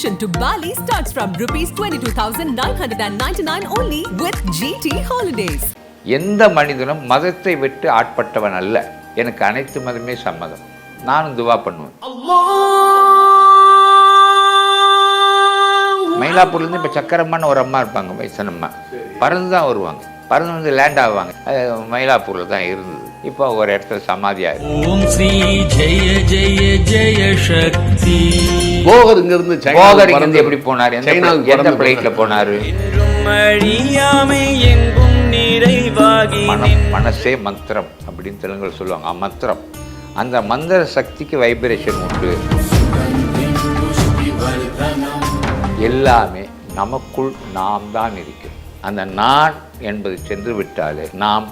vacation to Bali starts from rupees 22,999 only with GT Holidays. எந்த மனிதனும் மதத்தை விட்டு ஆட்பட்டவன் அல்ல. எனக்கு அனைத்து மதமே சம்மதம். நானும் துவா பண்ணுவேன். மயிலாப்பூர்லேருந்து இப்போ சக்கரம்மான்னு ஒரு அம்மா இருப்பாங்க வயசனம்மா பறந்து தான் வருவாங்க. பறந்து வந்து லேண்ட் ஆவாங்க. மயிலாப்பூரில் தான் இருந்தது. இப்போ ஒரு இடத்துல சமாதியாக இருக்கு ஓம் ஸ்ரீ ஜெய ஜெய ஜெய சக்தி. போகர் இங்க இருந்து போகர் இங்கிருந்து எப்படி போனார்? எந்த எந்த பிளைட்ல போனாரு? மனம் மனசே மந்திரம் அப்படின்னு தெலுங்குல சொல்லுவாங்க. மந்திரம் அந்த மந்திர சக்திக்கு வைப்ரேஷன் உண்டு. எல்லாமே நமக்குள் நாம் தான் இருக்கிறோம். அந்த நான் என்பது சென்று விட்டாலே நாம்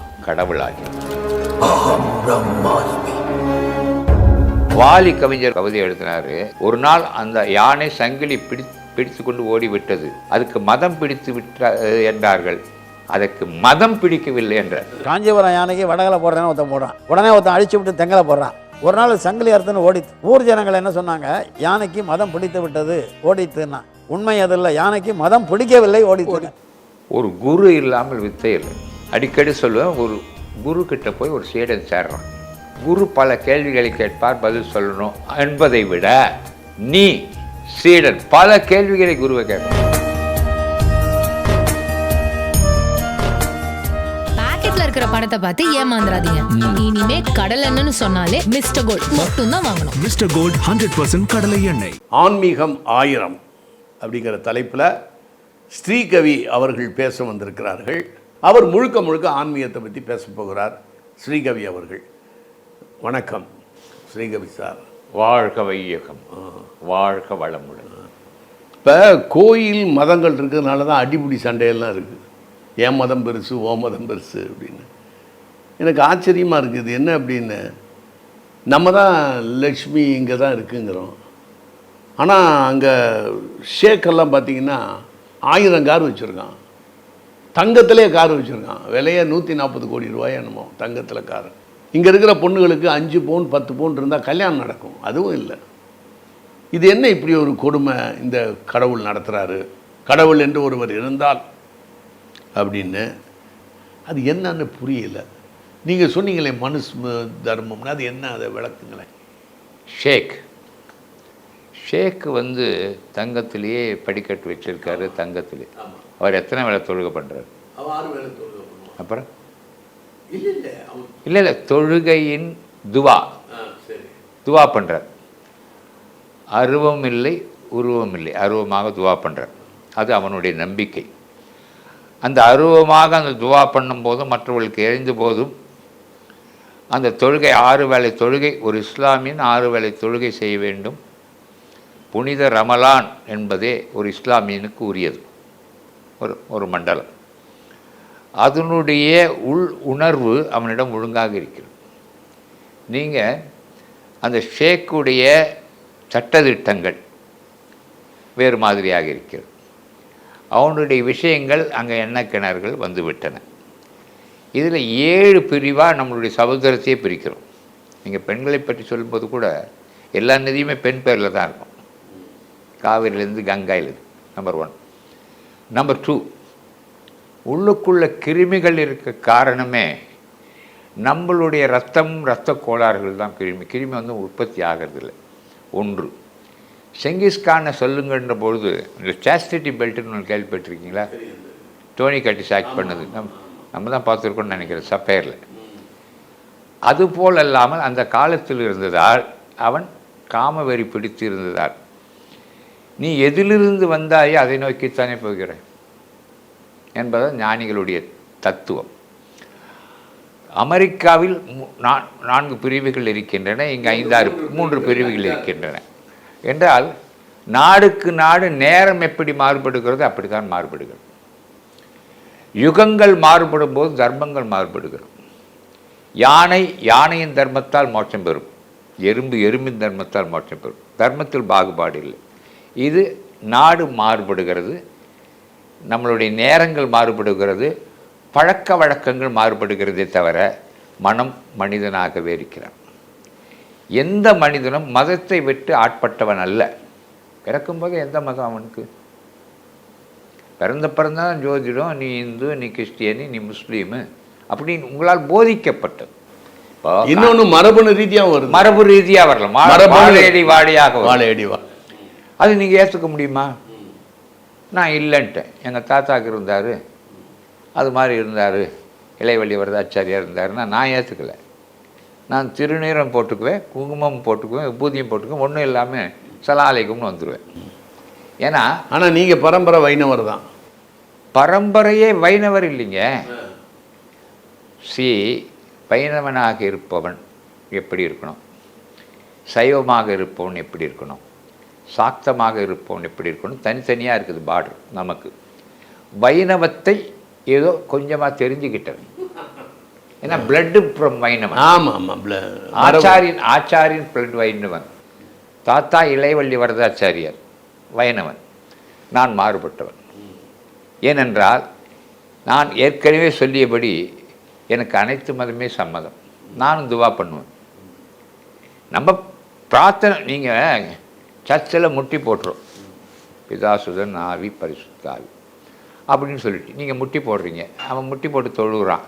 வாலி கவிஞர் கவிதை எழுதினாரு. ஒரு நாள் அந்த யானை சங்கிலி பிடி பிடித்து கொண்டு ஓடி விட்டது அதுக்கு மதம் பிடித்து விட்ட என்றார்கள். அதற்கு மதம் பிடிக்கவில்லை என்றார். காஞ்சிபுரம் யானைக்கு வடகலை போடுறேன்னு ஒருத்தன் போடுறான். உடனே ஒருத்தன் அழிச்சு விட்டு தெங்கலை போடுறான். ஒரு நாள் சங்கிலி அறுத்துன்னு ஓடித்து ஊர் ஜனங்கள் என்ன சொன்னாங்க? யானைக்கு மதம் பிடித்து விட்டது ஓடித்துன்னா. உண்மை அது இல்லை. யானைக்கு மதம் பிடிக்கவில்லை ஓடித்து ஒரு குரு இல்லாமல் வித்தை இல்லை. அடிக்கடி சொல்லுவேன் ஒரு குரு கிட்ட போய் ஒரு சீடன் சேர்றான். குரு பல கேள்விகளை கேட்பார் பதில் சொல்லணும் என்பதை விட நீ சீடன். பல கேள்விகளை குருவை கேட்பார். பாக்கெட்ல இருக்கிற படத்தை பார்த்து ஏமாந்துடாதீங்க இனிமே கடல் எண்ணெய்னு சொன்னாலே மிஸ்டர் கோல்ட் மட்டும் தான் வாங்கணும். மிஸ்டர் கோல்ட் ஹண்ட்ரட் பர்சன்ட் கடலை எண்ணெய். ஆன்மீகம் ஆயிரம் அப்படிங்கிற தலைப்பில் ஸ்ரீகவி அவர்கள் பேச வந்திருக்கிறார்கள். அவர் முழுக்க முழுக்க ஆன்மீகத்தை பற்றி பேச போகிறார் ஸ்ரீகவி அவர்கள். வணக்கம். ஸ்ரீகவி சார். வாழ்க வையகம். வாழ்க வளமுடன். இப்போ கோயில் மதங்கள் இருக்கிறதுனால தான் அடிபிடி சண்டையெல்லாம் இருக்குது என் மதம் பெருசு ஓ மதம் பெருசு அப்படின்னு. எனக்கு ஆச்சரியமாக இருக்குது என்ன அப்படின்னு. நம்ம தான் லக்ஷ்மி இங்கே தான் இருக்குங்கிறோம். ஆனால் அங்கே ஷேக்கெல்லாம் பார்த்தீங்கன்னா ஆயிரம் கார் வச்சுருக்கான். தங்கத்திலே கார் வச்சுருக்கான். விலையே நூற்றி நாற்பது கோடி ரூபாய் என்னமோ தங்கத்தில் கார். இங்கே இருக்கிற பொண்ணுகளுக்கு அஞ்சு பவுன் பத்து பவுன் இருந்தால் கல்யாணம் நடக்கும். அதுவும் இல்லை. இது என்ன இப்படி ஒரு கொடுமை இந்த கடவுள் நடத்துகிறாரு கடவுள் என்று ஒருவர் இருந்தால் அப்படின்னு அது என்னன்னு புரியல. நீங்கள் சொன்னீங்களே மனு தர்மம்னா அது என்ன அதை விளக்குங்களேன். ஷேக். ஷேக் வந்து தங்கத்திலேயே படிக்கட்டு வச்சிருக்காரு தங்கத்திலே. அவர் எத்தனை வேலை தொழுகை பண்ணுறாரு அப்புறம்? இல்லை இல்லை தொழுகையின் துவா. துவா பண்ணுறார் அருவம் இல்லை உருவம் இல்லை அருவமாக துவா பண்ணுறார் அது அவனுடைய நம்பிக்கை. அந்த அருவமாக அந்த துவா பண்ணும்போதும் மற்றவர்களுக்கு எரிந்த போதும் அந்த தொழுகை ஆறு வேளை தொழுகை ஒரு இஸ்லாமியன் ஆறு வேளை தொழுகை செய்ய வேண்டும். புனித ரமலான் என்பதே ஒரு இஸ்லாமியனுக்கு உரியது. ஒரு ஒரு மண்டலம். அதனுடைய உள் உணர்வு அவனிடம் ஒழுங்காக இருக்கிறது. நீங்கள் அந்த ஷேக்குடைய சட்டதிட்டங்கள் வேறு மாதிரியாக இருக்கிறது. அவனுடைய விஷயங்கள் அங்கே எண்ணெய் கிணறுகள் வந்துவிட்டன. இதில் ஏழு பிரிவாக நம்மளுடைய சகோதரத்தையே பிரிக்கிறோம். நீங்கள் பெண்களை பற்றி சொல்லும்போது கூட எல்லா நதியுமே பெண் பேரில் தான் இருக்கும். காவிரியிலேருந்து கங்காயிலிருந்து நம்பர் ஒன் நம்பர் டூ உள்ளுக்குள்ள கிருமிகள் இருக்க காரணமே நம்மளுடைய ரத்தம் இரத்த கோளாறுகள் தான் கிருமி. கிருமி வந்து உற்பத்தி ஆகிறதில்ல. ஒன்று செங்கிஸ்கானை சொல்லுங்கன்ற பொழுது இந்த சாஸ்டிட்டி பெல்ட்னு ஒன்று கேள்விப்பட்டிருக்கீங்களா? டோனி கட்டிஸ் ஆக்ட் பண்ணது. நம் நம்ம தான் பார்த்துருக்கோம்னு நினைக்கிறேன் சப்பேரில் அதுபோல் அல்லாமல் அந்த காலத்தில் இருந்ததால் அவன் காமவெறி பிடித்து இருந்ததால் நீ எதிலிருந்து வந்தாயே அதை நோக்கித்தானே போகிறாய்? என்பது ஞானிகளுடைய தத்துவம். அமெரிக்காவில் நான்கு பிரிவுகள் இருக்கின்றன இங்கு ஐந்தாறு மூன்று பிரிவுகள் இருக்கின்றன. என்றால் நாடுக்கு நாடு நேரம் எப்படி மாறுபடுகிறது அப்படித்தான் மாறுபடுகிறது. யுகங்கள் மாறுபடும் போது தர்மங்கள் மாறுபடுகிறது. யானை யானையின் தர்மத்தால் மோட்சம் பெறும். எறும்பு எறும்பின் தர்மத்தால் மோட்சம் பெறும். தர்மத்தில் பாகுபாடு இல்லை. இது நாடு மாறுபடுகிறது நம்மளுடைய நேரங்கள் மாறுபடுகிறது பழக்க வழக்கங்கள் மாறுபடுகிறதே தவிர மனம் மனிதனாகவே இருக்கிறான். எந்த மனிதனும் மதத்தை விட்டு ஆட்பட்டவன் அல்ல. பிறக்கும்போது எந்த மதம் அவனுக்கு? பிறந்த பிறந்தான் ஜோதிடம் நீ இந்து நீ கிறிஸ்டியனி நீ முஸ்லீமு அப்படின்னு உங்களால் போதிக்கப்பட்டது. இப்போ இன்னொன்னு மரபணு ரீதியாகவும் வருது. மரபு ரீதியாக வரலாம். வாழையடி வாழையாக வரும். வாழையடி வா அது நீங்கள் ஏற்றுக்க முடியுமா? நான் இல்லைன்ட்டேன். எங்கள் தாத்தாக்கு இருந்தார். அது மாதிரி இருந்தார். இளைவள்ளி வரதாச்சாரியார் இருந்தாருன்னா நான் ஏற்றுக்கல நான் திருநீரம் போட்டுக்குவேன் குங்குமம் போட்டுக்குவேன் விபூதியும் போட்டுக்குவேன் ஒன்றும் இல்லாமல் சலாலைக்கும்னு வந்துடுவேன் ஏன்னா ஆனா நீங்க பரம்பரை வைணவர் தான். பரம்பரையே வைணவர் இல்லைங்க. சி வைணவனாக இருப்பவன் எப்படி இருக்கணும்? சைவமாக இருப்பவன் எப்படி இருக்கணும்? சாக்தமாக இருப்பவன் எப்படி இருக்கணும்? தனித்தனியாக இருக்குது பார்டர் நமக்கு. வைணவத்தை ஏதோ கொஞ்சமாக தெரிஞ்சுக்கிட்டவன். ஏன்னா பிளட்டு ஃப்ரம் வைணவன். ஆமா ஆமா பிள- மரபு. ஆச்சாரியன் ஆச்சாரியன் பிளட் வைணவன். தாத்தா இளைவள்ளி வரதாச்சாரியார் வைணவன். நான் மாறுபட்டவன். ஏனென்றால் நான் ஏற்கனவே சொல்லியபடி எனக்கு அனைத்து மதமே சம்மதம். நானும் துவா பண்ணுவேன். நம்ம பிரார்த்தனை நீங்கள் சர்ச்சில் முட்டி போட்டுரும். பிதாசுதன் ஆவி பரிசுத்தாவி. அப்படின்னு சொல்லிட்டு நீங்கள் முட்டி போடுறீங்க. அவன் முட்டி போட்டு தொழுகிறான்.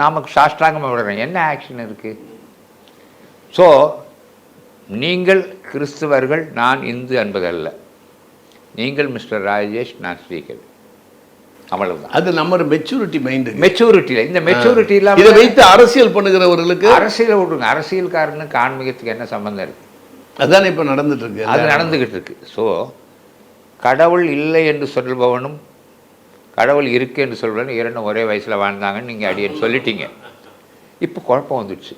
நாம சாஷ்டாங்கமாக விடுறோம். என்ன ஆக்ஷன் இருக்குது ஸோ நீங்கள் கிறிஸ்துவர்கள் நான் இந்து என்பதல்ல. நீங்கள் மிஸ்டர் ராஜேஷ் நான் ஸ்ரீகர் அவ்வளவுதான். அது நம்ம மெச்சூரிட்டி மைண்டு மெச்சூரிட்டியில் இந்த மெச்சூரிட்டி இதை இல்லாமல் வைத்து அரசியல் பண்ணுகிறவர்களுக்கு அரசியலை விடுங்க. அரசியல்காரனுக்கு ஆன்மீகத்துக்கு என்ன சம்பந்தம் இருக்கு? அதானே இப்ப நடந்துட்டு இருக்கு அது நடந்துகிட்டு இருக்கு ஸோ கடவுள் இல்லை என்று சொல்பவனும் கடவுள் இருக்கு என்று சொல்பவனும் இரண்டும் ஒரே வயசில் வாழ்ந்தாங்கன்னு நீங்கள் அடியேன்னு சொல்லிட்டீங்க. இப்போ குழப்பம் வந்துடுச்சு.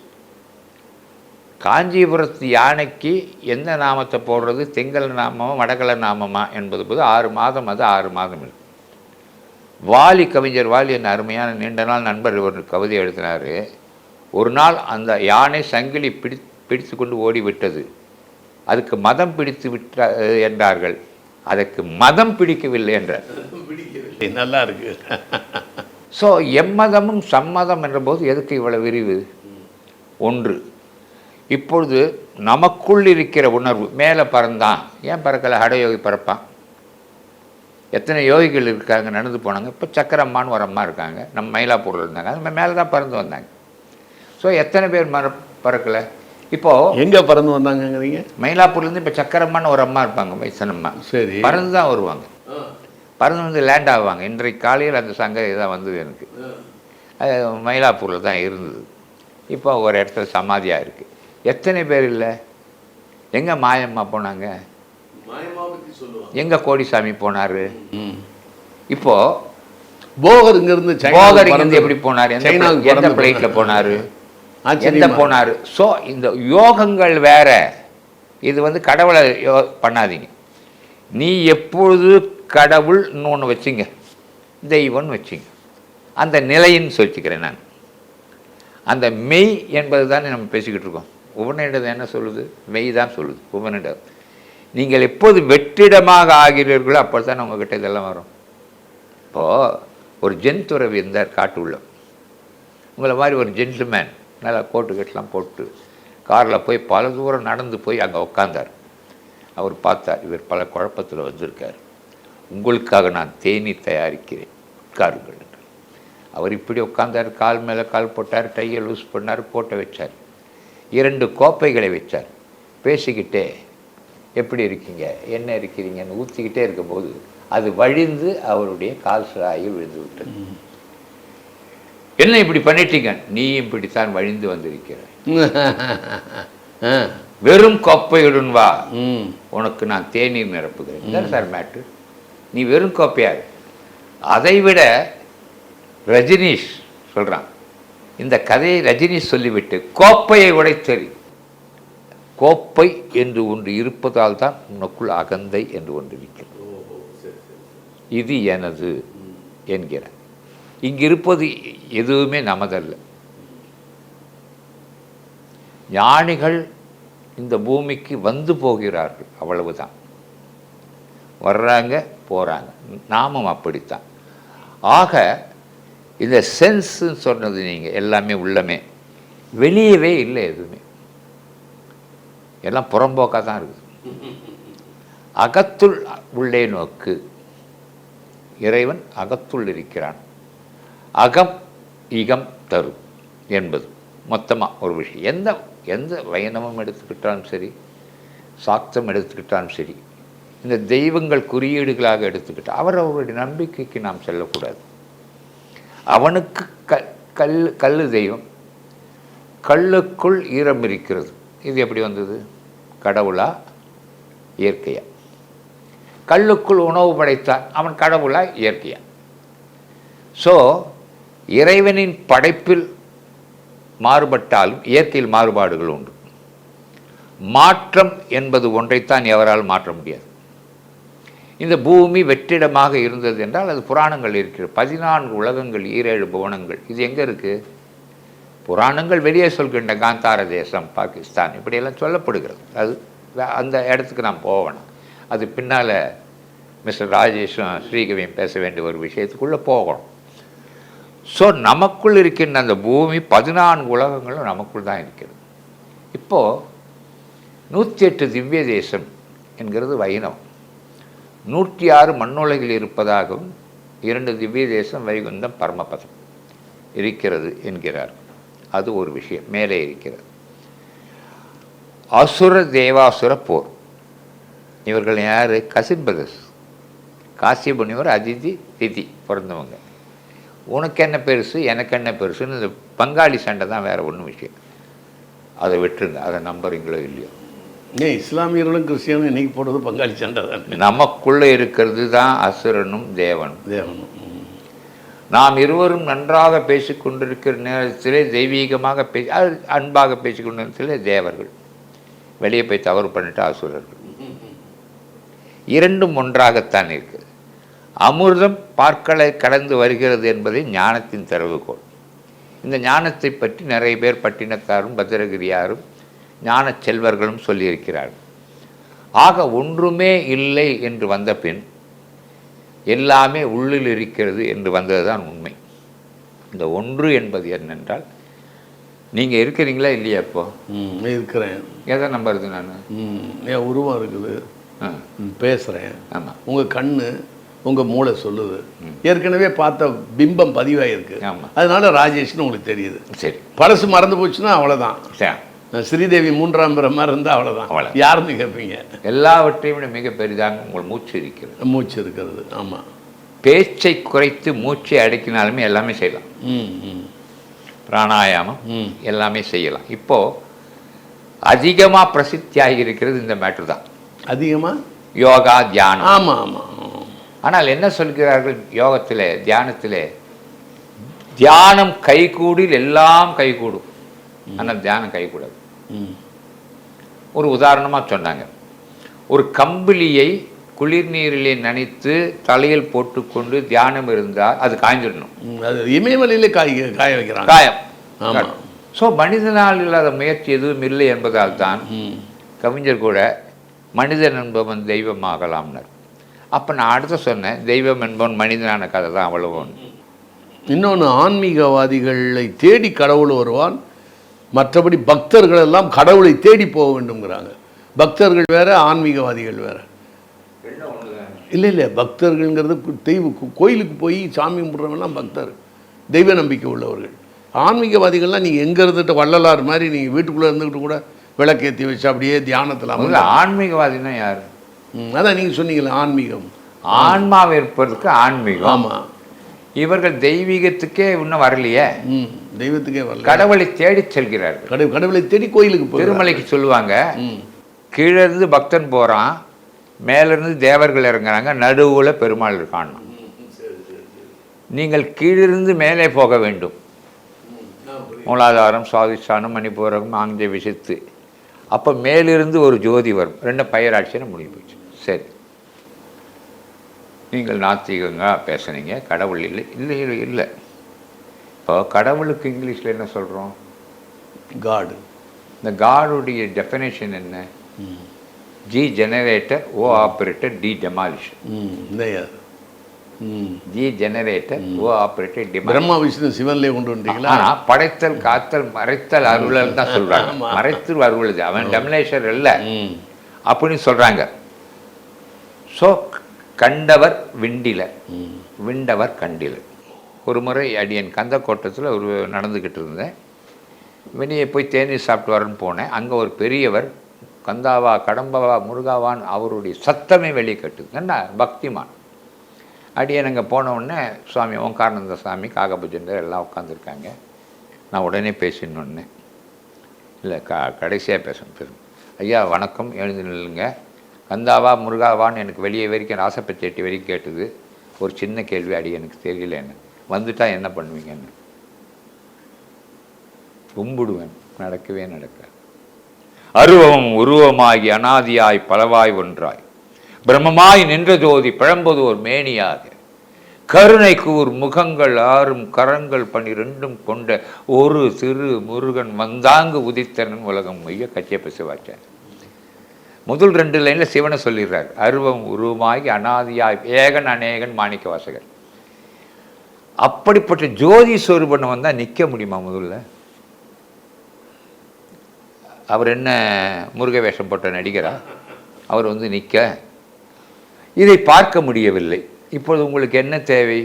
காஞ்சிபுரத்து யானைக்கு எந்த நாமத்தை போடுறது? திங்கள நாமமா வடகல நாமமா என்பது போது ஆறு மாதம் அது ஆறு மாதம். இருக்கு வாலி கவிஞர் வாலி என் அருமையான நீண்ட நாள் நண்பர் ஒரு கவிதை எழுதினார். ஒரு நாள் அந்த யானை சங்கிலி பிடி பிடித்து கொண்டு ஓடி விட்டது அதுக்கு மதம் பிடித்து விட்ட என்றார்கள். அதற்கு மதம் பிடிக்கவில்லை என்றார். நல்லா இருக்கு. ஸோ எம்மதமும் சம்மதம் என்ற போது எதுக்கு இவ்வளவு விரிவு? ஒன்று. இப்பொழுது நமக்குள் இருக்கிற உணர்வு மேலே பறந்தான். ஏன் பறக்கலை? ஹடயோகி பறப்பான். எத்தனை யோகிகள் இருக்காங்க நடந்து போனாங்க. இப்போ சக்கரம்மான்னு ஒரு அம்மா இருக்காங்க. நம்ம மயிலாப்பூரில் இருந்தாங்க. அது மேலே தான் பறந்து வந்தாங்க. ஸோ எத்தனை பேர் மர பறக்கலை? இப்போது எங்க பறந்து வந்தாங்கங்கிறீங்க? மயிலாப்பூர்லேருந்து இப்போ சக்கரம்மான்னு ஒரு அம்மா இருப்பாங்க வயசனம்மா சரி. பறந்து தான் வருவாங்க. பறந்து வந்து லேண்ட் ஆவாங்க. இன்றைக்கு காலையில் அந்த சங்கதி தான் வந்தது எனக்கு. அது மயிலாப்பூரில் தான் இருந்தது. இப்போ ஒரு இடத்துல சமாதியாக இருக்குது எத்தனை பேர் இல்லை? எங்கே மாயம்மா போனாங்க? எங்கே கோடிசாமி போனார். இப்போது போகர் இங்க இருந்து போகர் இருந்து எப்படி போனார்? எந்த ஃப்ளைட்டில் போனார்? எந்த போனார்? ஸோ இந்த யோகங்கள் வேற. இது வந்து கடவுளை யோ பண்ணாதீங்க. நீ எப்பொழுது கடவுள் ஒன்று வச்சிங்க. தெய்வம்னு வச்சிங்க. அந்த நிலைன்னு சொல்லிக்கிறேன் நான். அந்த மெய் என்பது தானே நம்ம பேசிக்கிட்டு இருக்கோம். உபநிடதம் என்ன சொல்லுது? மெய் தான் சொல்லுது உபநிடதம் நீங்கள் எப்போது வெற்றிடமாக ஆகிறீர்களோ அப்போ தான் உங்ககிட்ட இதெல்லாம் வரும். இப்போது ஒரு ஜென் துறவி இருந்தார் காட்டு உள்ள உங்களை மாதிரி ஒரு ஜென்டில்மேன் நல்லா கோட்டு கட்டெலாம் போட்டு காரில் போய் பல தூரம் நடந்து போய் அங்கே உட்காந்தார் அவர் பார்த்தார் இவர் பல குழப்பத்தில் வந்திருக்கார். உங்களுக்காக நான் தேநீர் தயாரிக்கிறேன் உட்காருங்கள் அவர் இப்படி உட்காந்தார் கால் மேலே கால் போட்டார் டையை லூஸ் பண்ணார் கோட்டை வச்சார். இரண்டு கோப்பைகளை வச்சார். பேசிக்கிட்டே எப்படி இருக்கீங்க? என்ன இருக்கிறீங்கன்னு ஊற்றிக்கிட்டே இருக்கும்போது அது வழிந்து அவருடைய கால் சிராயில் விழுந்து விட்டது. என்ன இப்படி பண்ணிட்டீங்க? நீ இப்படித்தான் வழிந்து வந்திருக்கிறாய். ஆ. வெறும் கோப்பையுடன் வா. ம். உனக்கு நான் தேநீர் நிரப்புகிறேன். சார் மேட்ரு நீ வெறும் கோப்பையார் அதை விட ரஜினிஷ் சொல்கிறான் இந்த கதையை ரஜினிஷ் சொல்லிவிட்டு கோப்பையை உடைத்தறி. கோப்பை என்று ஒன்று இருப்பதால் தான் உனக்குள் அகந்தை என்று ஒன்று இருக்கிறது இது எனது என்கிற இங்கே இருப்பது எதுவுமே நமதல்ல. ஞானிகள் இந்த பூமிக்கு வந்து போகிறார்கள் அவ்வளவுதான். வர்றாங்க போகிறாங்க நாமும் அப்படித்தான். ஆக இந்த சென்ஸுன்னு சொன்னது நீங்கள் எல்லாமே உள்ளமே. வெளியவே இல்லை எதுவுமே. எல்லாம் புறம்போக்காக தான் இருக்குது. அகத்துள் உள்ளே நோக்கு. இறைவன் அகத்துள் இருக்கிறான். அகம் இகம் தரும் என்பது மொத்தமாக ஒரு விஷயம். எந்த எந்த வைணவம் எடுத்துக்கிட்டாலும் சரி சாக்தம் எடுத்துக்கிட்டாலும் சரி இந்த தெய்வங்கள் குறியீடுகளாக எடுத்துக்கிட்டு அவர் அவருடைய நம்பிக்கைக்கு நாம் செல்லக்கூடாது. அவனுக்கு க கல் கல் தெய்வம். கல்லுக்குள் ஈரம் இருக்கிறது. இது எப்படி வந்தது? கடவுளா? இயற்கையா. கல்லுக்குள் உணவு படைத்தான். அவன் கடவுளா? இயற்கையா. ஸோ இறைவனின் படைப்பில் மாறுபட்டாலும் இயற்கையில் மாறுபாடுகள் உண்டு. மாற்றம் என்பது ஒன்றைத்தான் எவரால் மாற்ற முடியாது. இந்த பூமி வெற்றிடமாக இருந்தது என்றால் அது புராணங்கள் இருக்கிறது பதினான்கு உலகங்கள் ஈரேழு புவனங்கள். இது எங்கே இருக்குது புராணங்கள் வெளியே சொல்கின்ற காந்தார தேசம் பாகிஸ்தான் இப்படியெல்லாம் சொல்லப்படுகிறது. அது அந்த இடத்துக்கு நான் போகணும் அது பின்னால் மிஸ்டர் ராஜேஷும் ஸ்ரீகவியும் பேச வேண்டிய ஒரு விஷயத்துக்குள்ளே போகணும். ஸோ நமக்குள் இருக்கின்ற அந்த பூமி பதினான்கு உலகங்களும் நமக்குள் தான் இருக்கிறது. இப்போது நூற்றி எட்டு திவ்ய தேசம் என்கிறது வைணவம். நூற்றி ஆறு மண்ணுலகில் இருப்பதாகவும் இரண்டு திவ்ய தேசம் வைகுந்தம் பரமபதம் இருக்கிறது என்கிறார். அது ஒரு விஷயம் மேலே இருக்கிறது. அசுர தேவாசுர போர். இவர்கள் யார்? கசின் பிரதர்ஸ் காசிய முனிவர் அதிதி திதி பிறந்தவங்க. உனக்கு என்ன பெருசு எனக்கு என்ன பெருசுன்னு இந்த பங்காளி சண்டை தான் வேறு ஒன்றும் விஷயம். அதை விட்டுருங்க அதை நம்புறீங்களோ இல்லையோ. ஏன் இஸ்லாமியர்களும் கிறிஸ்டியனும் இன்னைக்கு போடுறது பங்காளி சண்டை தானே. நமக்குள்ளே இருக்கிறது தான் அசுரனும் தேவனும். தேவனும். நாம் இருவரும் நன்றாக பேசிக்கொண்டிருக்கிற நேரத்திலே தெய்வீகமாக பேசி அது அன்பாக பேசிக்கொண்ட நேரத்திலே தேவர்கள். வெளியே போய் தவறு பண்ணிட்டு அசுரர்கள். இரண்டும் ஒன்றாகத்தான் இருக்குது அமிர்தம் பார்க்கலை கடந்து வருகிறது என்பதை ஞானத்தின் திறவுகோள் இந்த ஞானத்தை பற்றி நிறைய பேர் பட்டினத்தாரும் பத்திரகிரியாரும் ஞான செல்வர்களும் சொல்லியிருக்கிறார்கள். ஆக ஒன்றுமே இல்லை என்று வந்த பின் எல்லாமே உள்ளில் இருக்கிறது என்று வந்ததுதான் உண்மை. இந்த ஒன்று என்பது என்னென்றால் நீங்கள் இருக்கிறீங்களா இல்லையா இப்போ? இருக்கிறேன். எதை நம்புறது நான்? என் உருவம் இருக்குது. பேசுகிறேன் ஆமாம் உங்கள் கண்ணு உங்கள் மூளை சொல்லுது. ஏற்கனவே பார்த்த பிம்பம் பதிவாயிருக்கு. அதனால ராஜேஷ்னு உங்களுக்கு தெரியுது. சரி. பழசு மறந்து போச்சுன்னா அவ்வளோதான் ஸ்ரீதேவி மூன்றாம் மாதிரி இருந்தால் அவ்வளோதான். யாருன்னு கேட்பீங்க எல்லாவற்றையும் விட மிக பெரிதாக உங்கள் மூச்சு இருக்கிறது. மூச்சு இருக்கிறது. ஆமாம் பேச்சை குறைத்து மூச்சை அடக்கினாலுமே எல்லாமே செய்யலாம். பிராணாயாமம் ம். எல்லாமே செய்யலாம். இப்போ அதிகமாக பிரசித்தியாகி இருக்கிறது இந்த மேட்ரு தான். அதிகமாக யோகா தியானம். ஆமாம் ஆமாம் ஆனால் என்ன சொல்கிறார்கள் யோகத்திலே தியானத்திலே? தியானம் கைகூடில் எல்லாம் கைகூடும். ஆனால் தியானம் கைகூடாது. ஒரு உதாரணமாக சொன்னாங்க. ஒரு கம்பிளியை குளிர்நீரிலே நனைத்து தலையில் போட்டுக்கொண்டு தியானம் இருந்தால் அது காய்ஞ்சிடணும் அது இமயமலையிலே காய காய வைக்கிறாங்க. காயம். ஸோ மனிதனால் இல்லாத முயற்சி எதுவும் இல்லை என்பதால் தான் கவிஞர் கூட மனிதன் என்பவன் தெய்வமாகலாம்னார். அப்போ நான் அடுத்து சொன்னேன் தெய்வம் என்பவன் மனிதனான கதை தான் அவ்வளவு இன்னொன்று ஆன்மீகவாதிகளை தேடி கடவுள் வருவான் மற்றபடி பக்தர்கள் எல்லாம் கடவுளை தேடி போக வேண்டும்ங்கிறாங்க. பக்தர்கள் வேற ஆன்மீகவாதிகள் வேற. இல்லை இல்லை பக்தர்கள்ங்கிறது தெய்வ கோயிலுக்கு போய் சாமி கும்பிட்றவங்கலாம் பக்தர் தெய்வ நம்பிக்கை உள்ளவர்கள். ஆன்மீகவாதிகள்லாம் நீங்கள் எங்கே இருந்துட்டு வள்ளலார் மாதிரி நீங்கள் வீட்டுக்குள்ளே இருந்துக்கிட்டு கூட விளக்கேற்றி வச்சு அப்படியே தியானத்தில் ஆன்மீகவாதினா யார்? அதான் நீங்கள் சொன்னீங்களே ஆன்மீகம். ஆன்மாவை இருப்பதற்கு ஆன்மீகம். ஆமாம் இவர்கள் தெய்வீகத்துக்கே இன்னும் வரலையே. தெய்வத்துக்கே வரல. கடவுளை தேடிச் செல்கிறார்கள். கடவுள் கடவுளை தேடி கோயிலுக்கு திருமலைக்கு சொல்லுவாங்க. கீழே இருந்து பக்தன் போகிறான் மேலிருந்து தேவர்கள் இறங்குறாங்க. நடுவில் பெருமாள் இருக்கான். நீங்கள் கீழிருந்து மேலே போக வேண்டும். மூலாதாரம் சுவாதிஷ்டானம் மணிப்பூரகம் ஆங்கில விசித்து. அப்போ மேலிருந்து ஒரு ஜோதி வரும். ரெண்டும் பயிராட்சின்னு முடிவு போச்சு. சரி. நீங்கள் நாத்திகங்க பேசுனீங்க கடவுள் இல்லை இல்லை இல்லை இல்லை. இப்போ கடவுளுக்கு இங்கிலீஷில் என்ன சொல்கிறோம் காடு இந்த காடுடைய டெஃபினேஷன் என்ன? G generator O operator D demolition ம் இல்லையா? ம். G generator O operator demolition Brahma Vishnu சிவன்லேயே கொண்டு வந்துட்டீங்களா ஆனா படைத்தல் காத்தல் மறைத்தல் அருளல் தான் சொல்றாங்க. ஆமா. மறைத்து அருள் அவன் டெமலேஷர் இல்ல ம். அப்படின்னு சொல்றாங்க. ஸோ கண்டவர் விண்டிலர் விண்டவர் கண்டிலர் ஒரு முறை அடியன் கந்தக்கோட்டத்தில் ஒரு நடந்துக்கிட்டு இருந்தேன். வெளியே போய் தேநீர் சாப்பிட்டு வரேன்னு போனேன். அங்கே ஒரு பெரியவர் கந்தாவா கடம்பவா முருகாவான் அவருடைய சத்தமே வெளியே கட்டுது. என்ன பக்திமான். அடியன் அங்கே போன உடனே சுவாமி ஓங்காரநந்த சாமி. காகபுஜந்தர் எல்லாம் உட்காந்துருக்காங்க நான் உடனே பேசினோடனே இல்லை க கடைசியாக பேசணும் பேசணும். ஐயா வணக்கம். எழுந்து நில்லுங்க. கந்தாவா முருகாவான்னு எனக்கு வெளியே வரைக்கும் ராசப்பச்சேட்டி வரைக்கும் கேட்டது. ஒரு சின்ன கேள்வி அடி எனக்கு தெரியலன்னு வந்துட்டா என்ன பண்ணுவீங்கன்னு. கும்பிடுவேன். நடக்கவே நடக்க அருவம் உருவமாகி அனாதியாய் பலவாய் ஒன்றாய். பிரம்மமாய் நின்ற ஜோதி பிழம்பதோர் மேனியாக கருணை கூர் முகங்கள் ஆறும் கரங்கள் பனிரெண்டும் கொண்ட ஒரு சிறு முருகன் வந்தாங்கு உதித்தனன் உலகம். மைய கச்சியப்ப சிவாச்சார். முதல் ரெண்டு லைனில் சிவனை சொல்லிடுறார். அருவம் உருவமாகி அனாதியாய் ஏகன் அநேகன் மாணிக்க வாசகர் அப்படிப்பட்ட ஜோதி சொரூபன் வந்தால் நிற்க முடியுமா முதல்ல? அவர் என்ன முருக வேஷம் போட்ட நடிகரா? அவர் வந்து நிற்க இதை பார்க்க முடியவில்லை. இப்பொழுது உங்களுக்கு என்ன தேவை?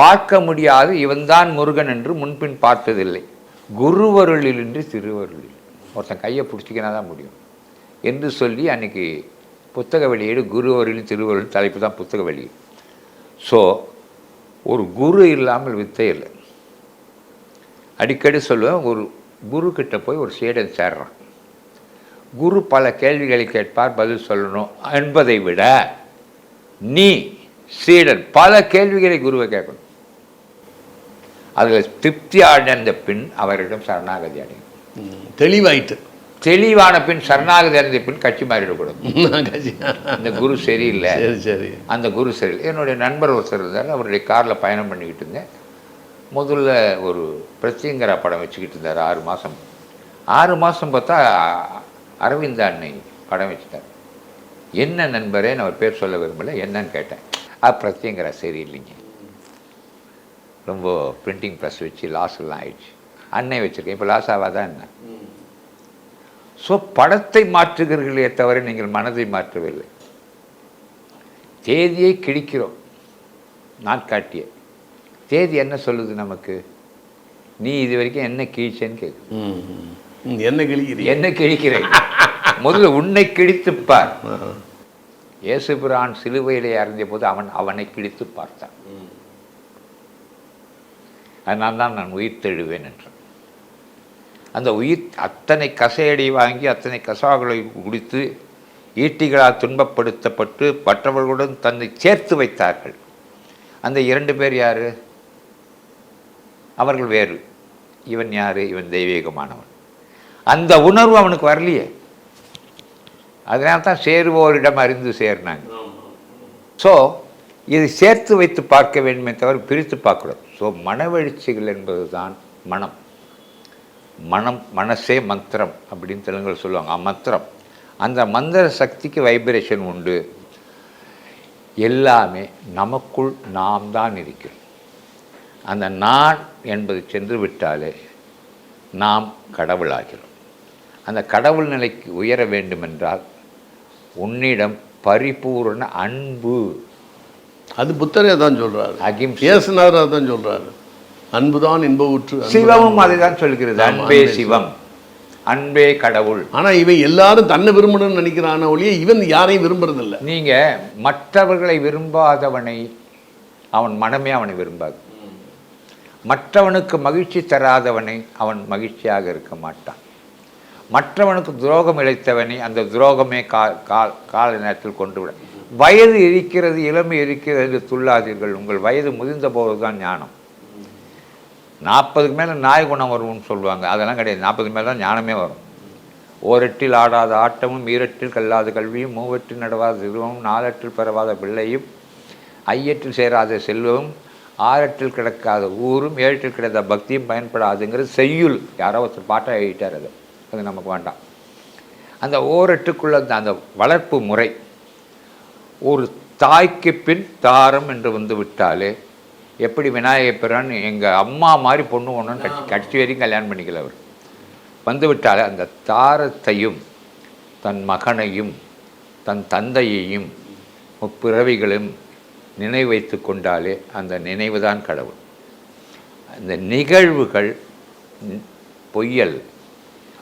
பார்க்க முடியாது. இவன்தான் முருகன் என்று முன்பின் பார்த்ததில்லை. குருவருளில் என்று திருவருளில். ஒருத்தன் கையை பிடிச்சிக்கினா தான் முடியும். என்று சொல்லி அன்றைக்கி புத்தக வெளியீடு குருவருளின் திருவருள் தலைப்பு தான் புத்தக வெளியீடு. ஸோ ஒரு குரு இல்லாமல் வித்தை இல்லை. அடிக்கடி சொல்லுவேன் ஒரு குரு கிட்ட போய் ஒரு சீடன் சேர்றான். குரு பல கேள்விகளை கேட்பார் பதில் சொல்லணும் என்பதை விட நீ சீடன் பல கேள்விகளை குருவை கேட்கணும். அதில் திருப்தி அடைந்த பின் அவரிடம் சரணாகதி அடையும் தெளிவாயிட்டு. தெளிவான பின் சரணாகதி அடைந்த பின் கட்சி மாறிடக்கூடாது கட்சி இந்த குரு சரியில்லை. சரி சரி. அந்த குரு சரி என்னுடைய நண்பர் ஒருத்தர் இருந்தார். அவருடைய காரில் பயணம் பண்ணிக்கிட்டு இருந்தேன். முதல்ல ஒரு பிரத்யங்கரா படம் வச்சுக்கிட்டு இருந்தார் ஆறு மாதம் ஆறு மாதம் பார்த்தா அரவிந்த அன்னை படம் வச்சுட்டார். என்ன நண்பரே நான் அவர் பேர் சொல்ல விரும்பல என்னன்னு கேட்டேன். ஆ பிரத்யங்கரா சரியில்லைங்க. ரொம்ப பிரிண்டிங் ப்ரெஸ் வச்சு லாஸ் எல்லாம் ஆயிடுச்சு. அன்னை வச்சுருக்கேன். இப்போ லாஸ் ஆகாதான் என்ன? ஸோ படத்தை மாற்றுகிறீர்களே தவிர நீங்கள் மனதை மாற்றவில்லை. தேதியை கிழிக்கிறோம். நாட்காட்டிய தேதி என்ன சொல்லுது நமக்கு? நீ இது வரைக்கும் என்ன கிழிச்சேன்னு கேட்கு என்ன கிழிக்கிறீங்க? என்ன கிழிக்கிறேன்? முதல்ல உன்னை கிழித்துப் பார். இயேசுபிரான் சிலுவையிலே அறிந்த போது அவன் அவனை கிழித்து பார்த்தான். அதனால் தான் நான் உயிர் தெழுவேன் என்றான். அந்த உயிர் அத்தனை கசையடி வாங்கி அத்தனை கசாக்களை குடித்து ஈட்டிகளால் துன்பப்படுத்தப்பட்டு மற்றவர்களுடன் தன்னை சேர்த்து வைத்தார்கள். அந்த இரண்டு பேர் யார்? அவர்கள் வேறு. இவன் யாரு? இவன் தெய்வீகமானவன். அந்த உணர்வு அவனுக்கு வரலையே. அதனால தான் சேருவோரிடம் அறிந்து சேர்னாங்க ஸோ இதை சேர்த்து வைத்து பார்க்க வேண்டுமே தவிர பிரித்து பார்க்கக்கூடாது. ஸோ மனவெழுச்சிகள் என்பது தான் மனம். மனம் மனசே மந்திரம் அப்படின்னு தெலுங்குல சொல்லுவாங்க மந்திரம் அந்த மந்திர சக்திக்கு வைப்ரேஷன் உண்டு. எல்லாமே நமக்குள் நாம் தான் இருக்கிறோம். அந்த நான் என்பது சென்று விட்டாலே நாம் கடவுளாகிறோம் அந்த கடவுள் நிலைக்கு உயர வேண்டுமென்றால் உன்னிடம் பரிபூரண அன்பு. அது புத்தரே தான் சொல்றாரு. அகிம்சை. இயேசுநாதர் அதான் சொல்றாரு. அன்புதான் இன்ப ஊற்று சிவமும் அதுதான் சொல்கிறது. அன்பே சிவம். அன்பே கடவுள். ஆனா இவன் எல்லாரும் தன்னை விரும்பணும்னு நினைக்கிறான ஒழிய இவன் யாரையும் விரும்புறது இல்ல நீங்க மற்றவர்களை விரும்பாதவனை அவன் மனமே அவனை விரும்பாது. மற்றவனுக்கு மகிழ்ச்சி தராதவனை அவன் மகிழ்ச்சியாக இருக்க மாட்டான். மற்றவனுக்கு துரோகம் இழைத்தவனை அந்த துரோகமே கா கால் கால நேரத்தில் கொண்டு விட வயது இருக்கிறது இளமை இருக்கிறது என்று துள்ளாதீர்கள். உங்கள் வயது முதிர்ந்த போது தான் ஞானம். நாற்பதுக்கு மேலே நாய் குணம் வரும்னு சொல்லுவாங்க. அதெல்லாம் கிடையாது. நாற்பதுக்கு மேலே தான் ஞானமே வரும். ஓரெட்டில் ஆடாத ஆட்டமும் ஈரெட்டில் கல்லாத கல்வியும் மூவெட்டில் நடவாத திருவமும் நாலெட்டில் பெறவாத பிள்ளையும் ஐயற்றில் சேராத செல்வமும் ஆறெட்டில் கிடக்காத ஊரும் ஏழெட்டில் கிடந்த பக்தியும் பயன்படாதுங்கிறது செய்யுள். யாரோ ஒருத்தர் பாட்டாக எழுதிட்டார் அது. அது நமக்கு வேண்டாம். அந்த ஓரெட்டுக்குள்ள அந்த அந்த வளர்ப்பு முறை. ஒரு தாய்க்கு பின் தாரம் என்று வந்து விட்டாலே எப்படி விநாயகர் பிறான் எங்கள் அம்மா மாதிரி பொண்ணு ஒன்றுன்னு கட்சி கட்சி வரைக்கும் கல்யாணம் பண்ணிக்கல அவர். வந்து விட்டாலே அந்த தாரத்தையும் தன் மகனையும் தன் தந்தையையும் முப்பிறவிகளும் நினைவு வைத்து கொண்டாலே அந்த நினைவு தான் கடவுள். அந்த நிகழ்வுகள் பொய்யல்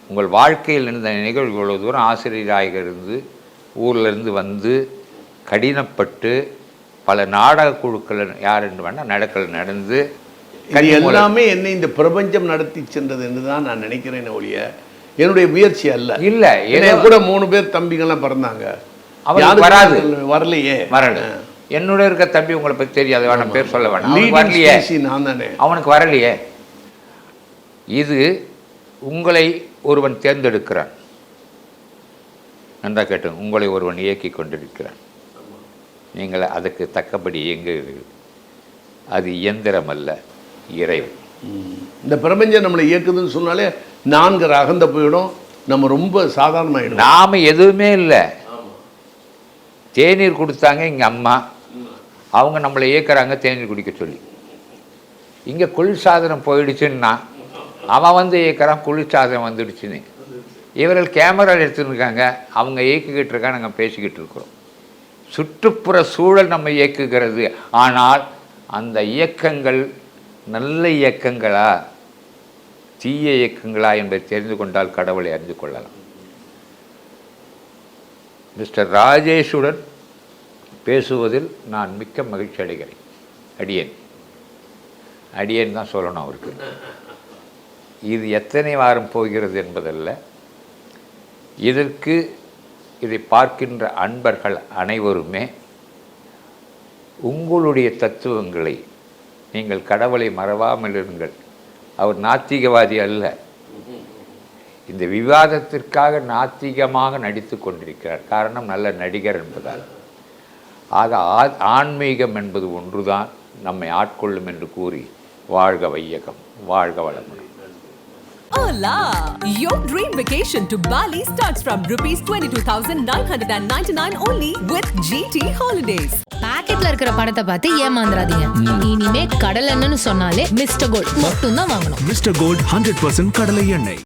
உங்கள் வாழ்க்கையில் இருந்த நிகழ்வுகள் இவ்வளவு தூரம் ஆசிரியராக இருந்து ஊர்ல இருந்து வந்து கடினப்பட்டு பல நாடக குழுக்கள் யார் என்று வேணால் நடக்கல் நடந்து இது எல்லாமே என்னை இந்த பிரபஞ்சம் நடத்தி சென்றது என்று தான் நான் நினைக்கிறேன் ஒழிய என்னுடைய முயற்சி அல்ல. இல்ல, என்னைய ஏதோ- கூட மூணு பேர் தம்பிங்கெல்லாம் பிறந்தாங்க. யாருக்கும் வராது. வரலையே. வரல. என்னோட இருக்க தம்பி உங்களை பற்றி தெரியாது வேணாம் பேர் சொல்ல வேணாம். வரலையே. நான் தானே. அவனுக்கு வரலையே. இது உங்களை ஒருவன் தேர்ந்தெடுக்கிறான். நன்றா கேட்டு உங்களை ஒருவன் இயக்கி கொண்டிருக்கிறான். நீங்கள் அதுக்கு தக்கபடி இயங்குகிறீர்கள் அது இயந்திரம் அல்ல இறைவன் இந்த பிரபஞ்சம் நம்மளை இயக்குதுன்னு சொன்னாலே நான்கிற அகந்த போயிடும் நம்ம ரொம்ப சாதாரணமாயிடும் நாம எதுவுமே இல்லை. தேநீர் கொடுத்தாங்க இங்க அம்மா. அவங்க நம்மளை இயக்குறாங்க தேநீர் குடிக்க சொல்லி. இங்க குளிர்சாதனம் போயிடுச்சுன்னா அவன் வந்து இயக்குறான் குளிர்சாதனம் வந்துடுச்சுன்னு. இவர்கள் கேமரா எடுத்துன்னு இருக்காங்க அவங்க இயக்கிக்கிட்டு இருக்காங்க நாங்கள் பேசிக்கிட்டு இருக்கிறோம். சுற்றுப்புற சூழல் நம்ம இயக்குகிறது. ஆனால் அந்த இயக்கங்கள் நல்ல இயக்கங்களா? தீய இயக்கங்களா என்பதை தெரிந்து கொண்டால் கடவுளை அறிந்து கொள்ளலாம். மிஸ்டர் ராஜேஷுடன் பேசுவதில் நான் மிக்க மகிழ்ச்சி அடைகிறேன். அடியேன். அடியேன் தான் சொல்லணும் அவருக்கு. இது எத்தனை வாரம் போகிறது என்பதல்ல. இதற்கு இதை பார்க்கின்ற அன்பர்கள் அனைவருமே உங்களுடைய தத்துவங்களை நீங்கள் கடவுளை மறவாமல் இருங்கள். அவர் நாத்திகவாதி அல்ல. இந்த விவாதத்திற்காக நாத்திகமாக நடித்து கொண்டிருக்கிறார். காரணம் நல்ல நடிகர் என்பதால். ஆக ஆ- ஆன்மீகம் என்பது ஒன்றுதான் நம்மை ஆட்கொள்ளும் என்று கூறி வாழ்க வையகம் வாழ்க வளமுடன். Hola! Your dream vacation to Bali starts from rupees 22,999 only with GT Holidays. பாக்கெட்ல இருக்கிற படத்தை பார்த்து ஏமாந்துடாதீங்க இனிமே கடல் எண்ணெய்னு சொன்னாலே மிஸ்டர் கோல்ட் மட்டும் தான் வாங்கணும் மிஸ்டர் கோல்ட் ஹண்ட்ரட் பர்சன்ட் கடலை எண்ணெய்